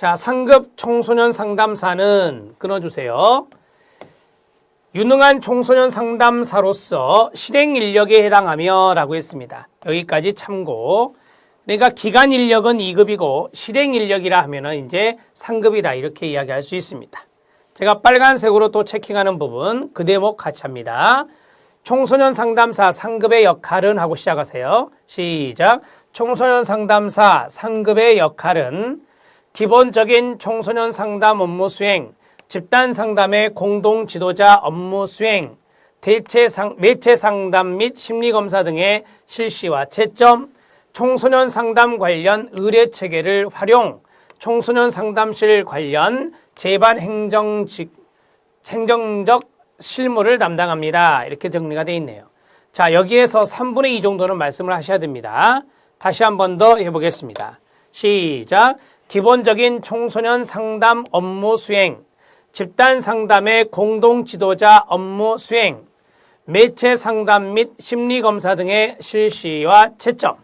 자, 상급 청소년 상담사는 끊어주세요. 유능한 청소년 상담사로서 실행 인력에 해당하며 라고 했습니다. 여기까지 참고. 그러니까 기간 인력은 2급이고 실행 인력이라 하면은 이제 상급이다 이렇게 이야기할 수 있습니다. 제가 빨간색으로 또 체킹하는 부분 그 대목 같이 합니다. 청소년 상담사 상급의 역할은 하고 시작하세요. 시작. 청소년 상담사 상급의 역할은 기본적인 청소년 상담 업무 수행, 집단 상담의 공동 지도자 업무 수행, 대체 상, 매체 상담 및 심리 검사 등의 실시와 채점, 청소년 상담 관련 의뢰 체계를 활용, 청소년 상담실 관련 재반 행정직 행정적 실무를 담당합니다. 이렇게 정리가 되어 있네요. 자, 여기에서 3분의 2 정도는 말씀을 하셔야 됩니다. 다시 한 번 더 해보겠습니다. 시작. 기본적인 청소년 상담 업무 수행, 집단 상담의 공동 지도자 업무 수행, 매체 상담 및 심리 검사 등의 실시와 채점,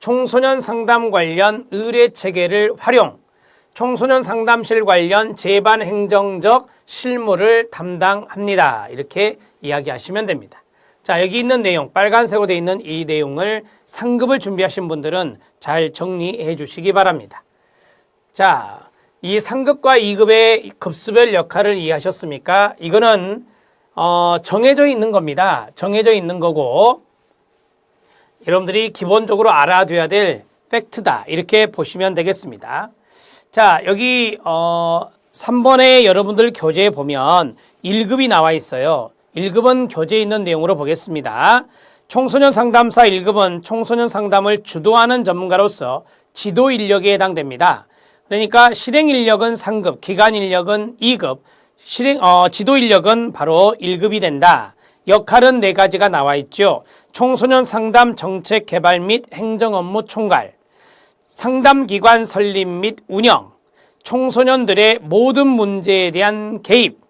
청소년 상담 관련 의뢰 체계를 활용, 청소년 상담실 관련 재반 행정적 실무를 담당합니다. 이렇게 이야기하시면 됩니다. 자, 여기 있는 내용, 빨간색으로 되어 있는 이 내용을 상급을 준비하신 분들은 잘 정리해 주시기 바랍니다. 자, 이 상급과 2급의 급수별 역할을 이해하셨습니까? 이거는 어, 정해져 있는 겁니다. 정해져 있는 거고 여러분들이 기본적으로 알아둬야 될 팩트다. 이렇게 보시면 되겠습니다. 자, 여기 어 3번에 여러분들 교재에 보면 1급이 나와 있어요. 1급은 교재에 있는 내용으로 보겠습니다. 청소년 상담사 1급은 청소년 상담을 주도하는 전문가로서 지도 인력에 해당됩니다. 그러니까 실행 인력은 3급, 기간 인력은 2급, 실행 어, 지도 인력은 바로 1급이 된다. 역할은 네 가지가 나와 있죠. 청소년 상담 정책 개발 및 행정 업무 총괄, 상담 기관 설립 및 운영, 청소년들의 모든 문제에 대한 개입,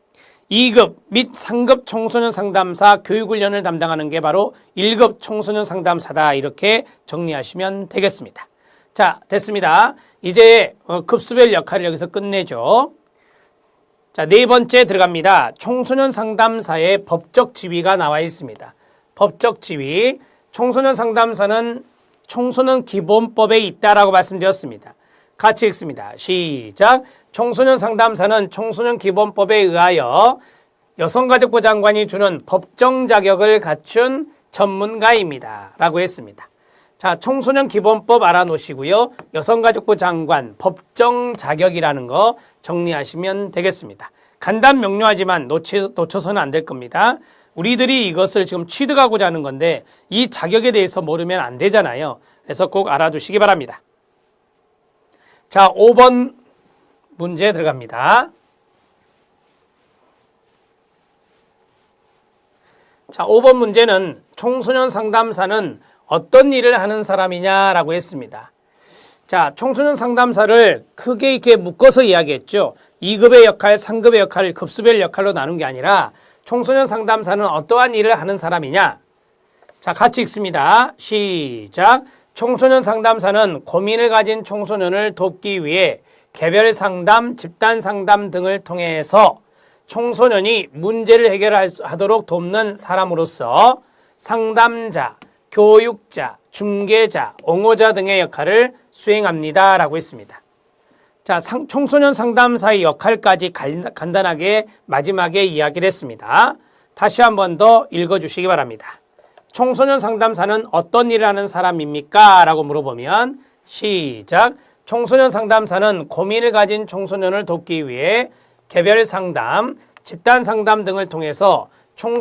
2급 및 상급 청소년 상담사 교육 훈련을 담당하는 게 바로 1급 청소년 상담사다. 이렇게 정리하시면 되겠습니다. 자, 됐습니다. 이제 어, 급수별 역할을 여기서 끝내죠. 자, 네 번째 들어갑니다. 청소년 상담사의 법적 지위가 나와 있습니다. 법적 지위. 청소년 상담사는 청소년 기본법에 있다라고 말씀드렸습니다. 같이 읽습니다. 시작. 청소년 상담사는 청소년 기본법에 의하여 여성가족부 장관이 주는 법정 자격을 갖춘 전문가입니다. 라고 했습니다. 자, 청소년 기본법 알아놓으시고요. 여성가족부 장관 법정 자격이라는 거 정리하시면 되겠습니다. 간단 명료하지만 놓치, 놓쳐서는 안 될 겁니다. 우리들이 이것을 지금 취득하고자 하는 건데 이 자격에 대해서 모르면 안 되잖아요. 그래서 꼭 알아두시기 바랍니다. 자, 5번 문제 들어갑니다. 자, 5번 문제는 청소년 상담사는 어떤 일을 하는 사람이냐라고 했습니다. 자, 청소년 상담사를 크게 이렇게 묶어서 이야기했죠. 2급의 역할, 3급의 역할을 급수별 역할로 나눈 게 아니라 청소년 상담사는 어떠한 일을 하는 사람이냐? 자, 같이 읽습니다. 시작. 청소년 상담사는 고민을 가진 청소년을 돕기 위해 개별 상담, 집단 상담 등을 통해서 청소년이 문제를 해결하도록 돕는 사람으로서 상담자, 교육자, 중개자, 옹호자 등의 역할을 수행합니다. 라고 했습니다. 자, 상, 청소년 상담사의 역할까지 간, 간단하게 마지막에 이야기를 했습니다. 다시 한 번 더 읽어주시기 바랍니다. 청소년 상담사는 어떤 일을 하는 사람입니까? 라고 물어보면 시작. 청소년 상담사는 고민을 가진 청소년을 돕기 위해 개별 상담, 집단 상담 등을 통해서 청소